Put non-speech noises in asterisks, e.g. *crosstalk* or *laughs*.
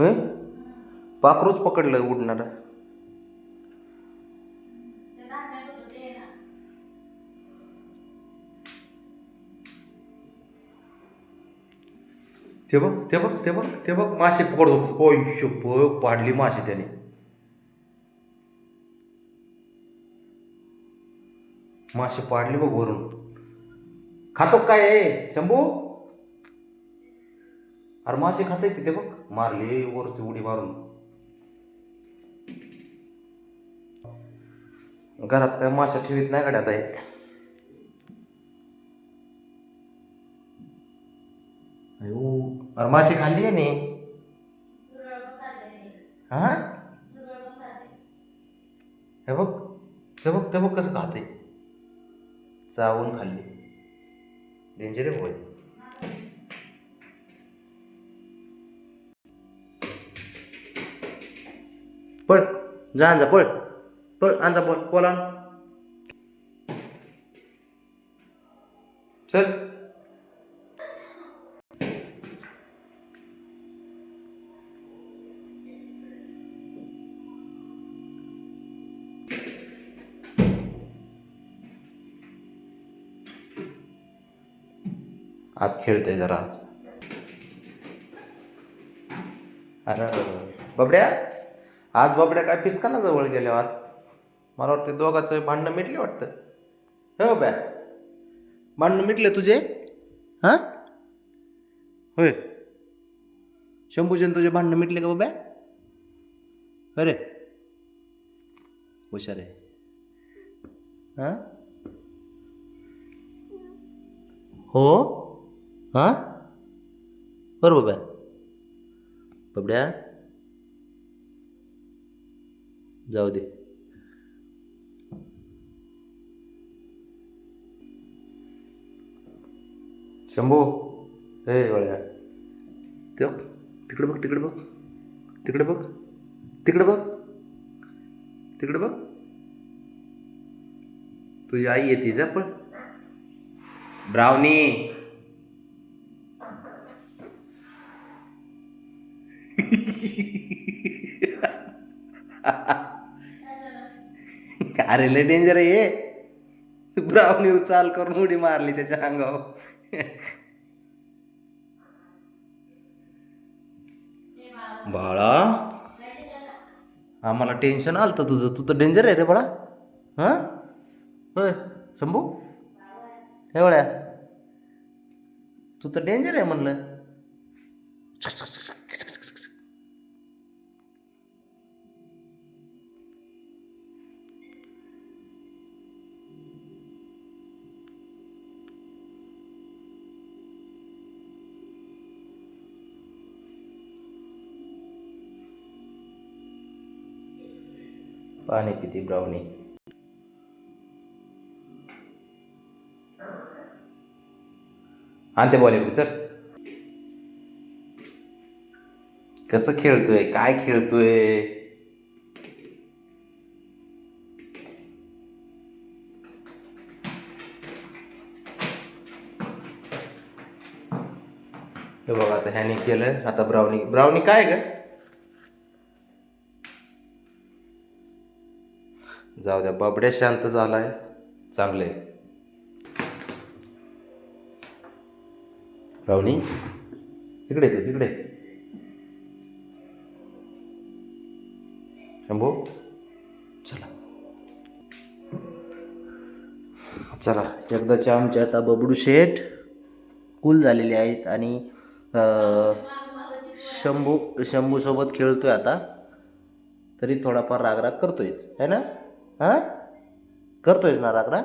होय पाखरूच पकडलं उडणार. ते बघ ते बघ ते बघ ते बघ. मासे पकडतो होय बघ पाडली मासे त्याने. मासे पाडली बघ वरून. खातो काय शंभू? अरे मासे खात तिथे बघ. मारले वरती उडी मारून. घरात काय मासे ठेवीत नाही गाड्यात आहे अयो अरे मासे खाल्ली आहे नी. हा? हे बघ ते बघ ते बघ कसं खाते चावून खाल्ली. डेंजर आहे पळ जा आणजा पळ. पळ आणजा बोल बोला आण. चल. आज खेळते जरा आज. अरे बबड्या. आज बाबड्या काय पिसकाना जवळ गेल्या आत मला वाटतं दोघाचं भांडणं मिटले वाटतं. हो बॅ भांडणं मिटले तुझे? हां? होय. शंभूजन तुझे भांडणं मिटले का बाब्या अरे. हुशार आहे. हां? हो? हां? बरं बाब्या बाबड्या जाऊ दे शंभू हे वळ्या. ते तिकडे बघ तिकडे बघ. तिकडे बघ. तिकडे बघ. तिकडे बघ. तुझी आई येते जा पण ब्राउनी *laughs* अरे लय डेंजर आहे हे. ब्राउनी चाल करून उडी मारली त्याच्या अंगावर. बाळा. आम्हाला टेन्शन आलं तर तुझं. तू तर डेंजर आहे रे बाळा. हां? होय शंभू? एवढ्या तू तर डेंजर आहे म्हणलं. पाणी पिती ब्राउनी आणि ते बॉलिवूड सर कसं खेळतोय? काय खेळतोय? हे बघा आता ह्याने केलं आता ब्राउनी ब्राउनी काय ग? जाऊ द्या बबड्या शांत चांगलं आहे रावणी इकडे तू तिकडे शंभू चला. चला एकदाचे आमचे आता बबडू शेठ कूल झालेले आहेत आणि शंभू शंभूसोबत खेळतोय आता. तरी थोडाफार रागराग करतोयच है ना? हां? करतोयच ना राकडा